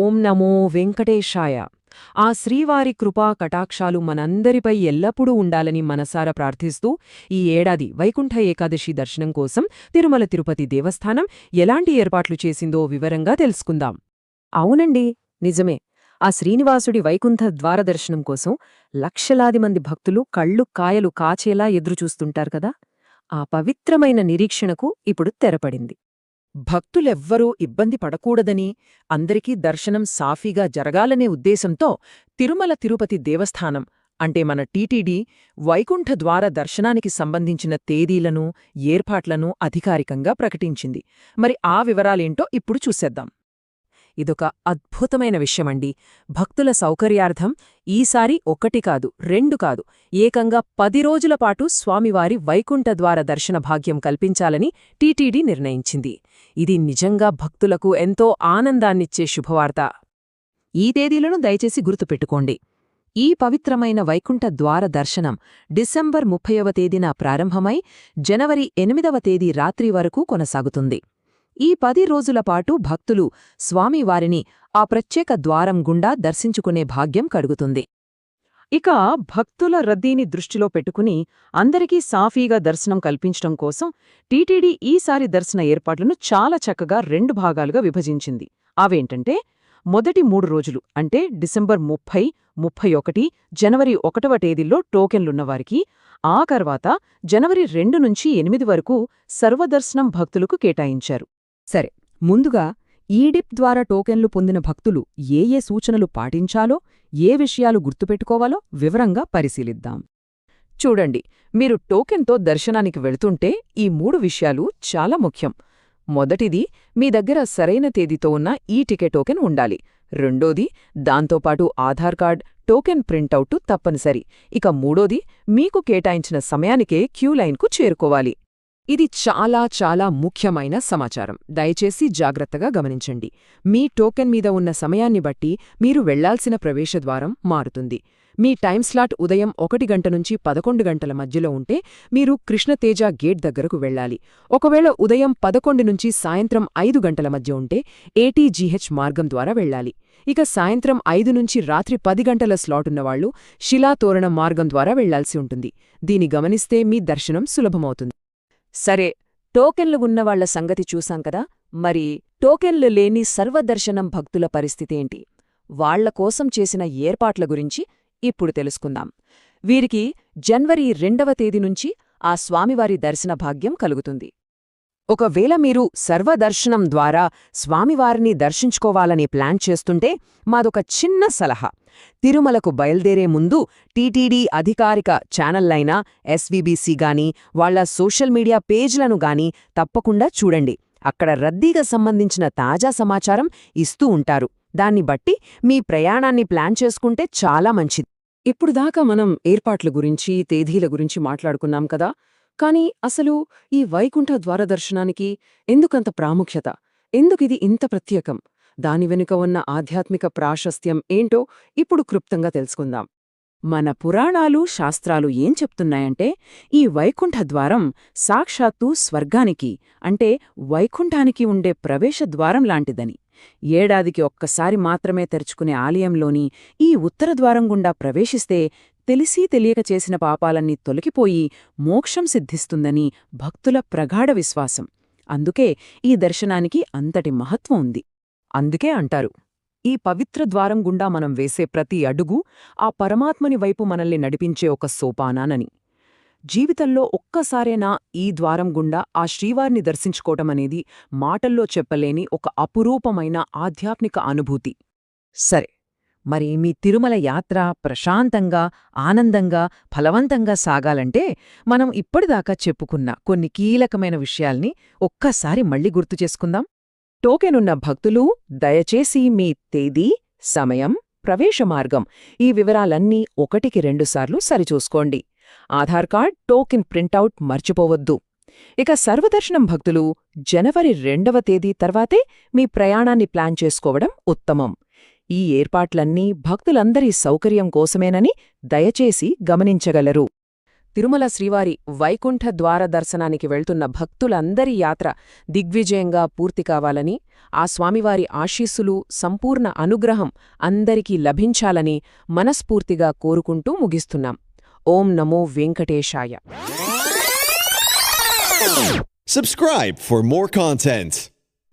ఓం నమో వెంకటేశాయ. ఆ శ్రీవారి కృపా కటాక్షాలు మనందరిపై ఎల్లప్పుడూ ఉండాలని మనసారా ప్రార్థిస్తూ ఈ ఏడాది వైకుంఠ ఏకాదశి దర్శనం కోసం తిరుమల తిరుపతి దేవస్థానం ఎలాంటి ఏర్పాట్లు చేసిందో వివరంగా తెలుసుకుందాం. అవునండి నిజమే. ఆ శ్రీనివాసుడి వైకుంఠ ద్వారదర్శనం కోసం లక్షలాది మంది భక్తులు కళ్ళు కాయలు కాచేలా ఎదురుచూస్తుంటారు కదా? ఆ పవిత్రమైన నిరీక్షణకు ఇప్పుడు తెరపడింది. భక్తులెవ్వరూ ఇబ్బంది పడకూడదని అందరికీ దర్శనం సాఫీగా జరగాలనే ఉద్దేశంతో తిరుమల తిరుపతి దేవస్థానం అంటే మన టీటీడీ వైకుంఠ ద్వార దర్శనానికి సంబంధించిన తేదీలను ఏర్పాట్లను అధికారికంగా ప్రకటించింది. మరి ఆ వివరాలేంటో ఇప్పుడు చూసేద్దాం. ఇదొక అద్భుతమైన విషయమండి. భక్తుల సౌకర్యార్థం ఈసారి ఒకటి కాదు రెండు కాదు. ఏకంగా పది రోజుల పాటు స్వామివారి వైకుంఠ ద్వార దర్శన భాగ్యం కల్పించాలని టీటీడీ నిర్ణయించింది. ఇది నిజంగా భక్తులకు ఎంతో ఆనందాన్నిచ్చే శుభవార్త. ఈ తేదీలను దయచేసి గుర్తుపెట్టుకోండి. ఈ పవిత్రమైన వైకుంఠ ద్వార దర్శనం డిసెంబర్ ముప్పైవ తేదీన ప్రారంభమై జనవరి ఎనిమిదవ తేదీ రాత్రి వరకు కొనసాగుతుంది. ఈ పది రోజుల పాటు భక్తులు స్వామివారిని ఆ ప్రత్యేక ద్వారం గుండా దర్శించుకునే భాగ్యం కడుగుతుంది. ఇక భక్తుల రద్దీని దృష్టిలో పెట్టుకుని అందరికీ సాఫీగా దర్శనం కల్పించడం కోసం టీటీడీ ఈసారి దర్శన ఏర్పాట్లను చాలా చక్కగా రెండు భాగాలుగా విభజించింది. అవేంటంటే మొదటి మూడు రోజులు అంటే డిసెంబర్ ముప్పై ముప్పై ఒకటి జనవరి ఒకటవ తేదీల్లో టోకెన్లున్నవారికి ఆ తర్వాత జనవరి రెండు నుంచి ఎనిమిది వరకు సర్వదర్శనం భక్తులకు కేటాయించారు. సరే ముందుగా ఈడిప్ ద్వారా టోకెన్లు పొందిన భక్తులు ఏ ఏ సూచనలు పాటించాలో ఏ విషయాలు గుర్తుపెట్టుకోవాలో వివరంగా పరిశీలిద్దాం. చూడండి మీరు టోకెన్తో దర్శనానికి వెళుతుంటే ఈ మూడు విషయాలు చాలా ముఖ్యం. మొదటిది మీ దగ్గర సరైన తేదీతో ఉన్న ఈ టికెట్ టోకెన్ ఉండాలి. రెండోది దాంతోపాటు ఆధార్ కార్డ్ టోకెన్ ప్రింటౌట్ తప్పనిసరి. ఇక మూడోది మీకు కేటాయించిన సమయానికే క్యూ లైన్కు చేరుకోవాలి. ఇది చాలా చాలా ముఖ్యమైన సమాచారం. దయచేసి జాగ్రత్తగా గమనించండి. మీ టోకెన్ మీద ఉన్న సమయాన్ని బట్టి మీరు వెళ్ళాల్సిన ప్రవేశద్వారం మారుతుంది. మీ టైం స్లాట్ ఉదయం ఒకటి గంట నుంచి పదకొండు గంటల మధ్యలో ఉంటే మీరు కృష్ణతేజ గేట్ దగ్గరకు వెళ్ళాలి. ఒకవేళ ఉదయం పదకొండు నుంచి సాయంత్రం ఐదు గంటల మధ్య ఉంటే ఏటీజీహెచ్ మార్గం ద్వారా వెళ్ళాలి. ఇక సాయంత్రం ఐదు నుంచి రాత్రి పది గంటల స్లాటున్నవాళ్ళు శిలాతోరణం మార్గం ద్వారా వెళ్ళాల్సి ఉంటుంది. దీని గమనిస్తే మీ దర్శనం సులభమవుతుంది. సరే టోకెన్లు ఉన్నవాళ్ళ సంగతి చూశాం కదా మరి టోకెన్లు లేని సర్వదర్శనం భక్తుల పరిస్థితేంటి వాళ్ళ కోసం చేసిన ఏర్పాట్ల గురించి ఇప్పుడు తెలుసుకుందాం. వీరికి జనవరి రెండవ తేదీ నుంచి ఆ స్వామివారి దర్శన భాగ్యం కలుగుతుంది. ఒకవేళ మీరు సర్వదర్శనం ద్వారా స్వామివారిని దర్శించుకోవాలని ప్లాన్ చేస్తుంటే మాదొక చిన్న సలహా. తిరుమలకు బయల్దేరే ముందు టీటీడీ అధికారిక ఛానళ్ళైన ఎస్వీబీసీ గాని వాళ్ళ సోషల్ మీడియా పేజ్లను గాని తప్పకుండా చూడండి. అక్కడ రద్దీగా సంబంధించిన తాజా సమాచారం ఇస్తూ ఉంటారు. దాన్ని బట్టి మీ ప్రయాణాన్ని ప్లాన్ చేసుకుంటే చాలా మంచిది. ఇప్పుడు దాకా మనం ఏర్పాట్ల గురించి తేదీల గురించి మాట్లాడుకున్నాం కదా. కానీ అసలు ఈ వైకుంఠ ద్వారదర్శనానికి ఎందుకంత ప్రాముఖ్యత? ఎందుకిది ఇంత ప్రత్యేకం? దాని వెనుక ఉన్న ఆధ్యాత్మిక ప్రాశస్త్యం ఏంటో ఇప్పుడు క్లుప్తంగా తెలుసుకుందాం. మన పురాణాలు శాస్త్రాలు ఏం చెప్తున్నాయంటే ఈ వైకుంఠ ద్వారం సాక్షాత్తు స్వర్గానికి అంటే వైకుంఠానికి ఉండే ప్రవేశ ద్వారం లాంటిదని. ఏడాదికి ఒక్కసారి మాత్రమే తెరుచుకునే ఆలయంలోని ఈ ఉత్తరద్వారం గుండా ప్రవేశిస్తే తెలిసీ తెలియక చేసిన పాపాలన్నీ తొలగిపోయి మోక్షం సిద్ధిస్తుందని భక్తుల ప్రగాఢ విశ్వాసం. అందుకే ఈ దర్శనానికి అంతటి మహత్వం ఉంది. అందుకే అంటారు ఈ పవిత్ర ద్వారం గుండా మనం వేసే ప్రతి అడుగు ఆ పరమాత్మని వైపు మనల్ని నడిపించే ఒక సోపానానని. జీవితంలో ఒక్కసారేనా ఈ ద్వారం గుండా ఆ శ్రీవారిని దర్శించుకోవటమనేది మాటల్లో చెప్పలేని ఒక అపురూపమైన ఆధ్యాత్మిక అనుభూతి. సరే మరి మీ తిరుమల యాత్ర ప్రశాంతంగా ఆనందంగా ఫలవంతంగా సాగాలంటే మనం ఇప్పటిదాకా చెప్పుకున్న కొన్ని కీలకమైన విషయాల్ని ఒక్కసారి మళ్ళీ గుర్తు చేసుకుందాం. టోకెనున్న భక్తులు దయచేసి మీ తేదీ సమయం ప్రవేశ మార్గం ఈ వివరాలన్నీ ఒకటికి రెండుసార్లు సరిచూసుకోండి. ఆధార్ కార్డ్ టోకెన్ ప్రింటౌట్ మర్చిపోవద్దు. ఇక సర్వదర్శనం భక్తులు జనవరి రెండవ తేదీ తర్వాతే మీ ప్రయాణాన్ని ప్లాన్ చేసుకోవడం ఉత్తమం. ఈ ఏర్పాట్లన్నీ భక్తులందరి సౌకర్యం కోసమేనని దయచేసి గమనించగలరు. తిరుమల శ్రీవారి వైకుంఠ ద్వార దర్శనానికి వెళ్తున్న భక్తులందరి యాత్ర దిగ్విజయంగా పూర్తి కావాలని ఆ స్వామివారి ఆశీస్సులు సంపూర్ణ అనుగ్రహం అందరికీ లభించాలని మనస్ఫూర్తిగా కోరుకుంటూ ముగిస్తున్నాం. ఓం నమో వెంకటేశాయ. Subscribe for more content.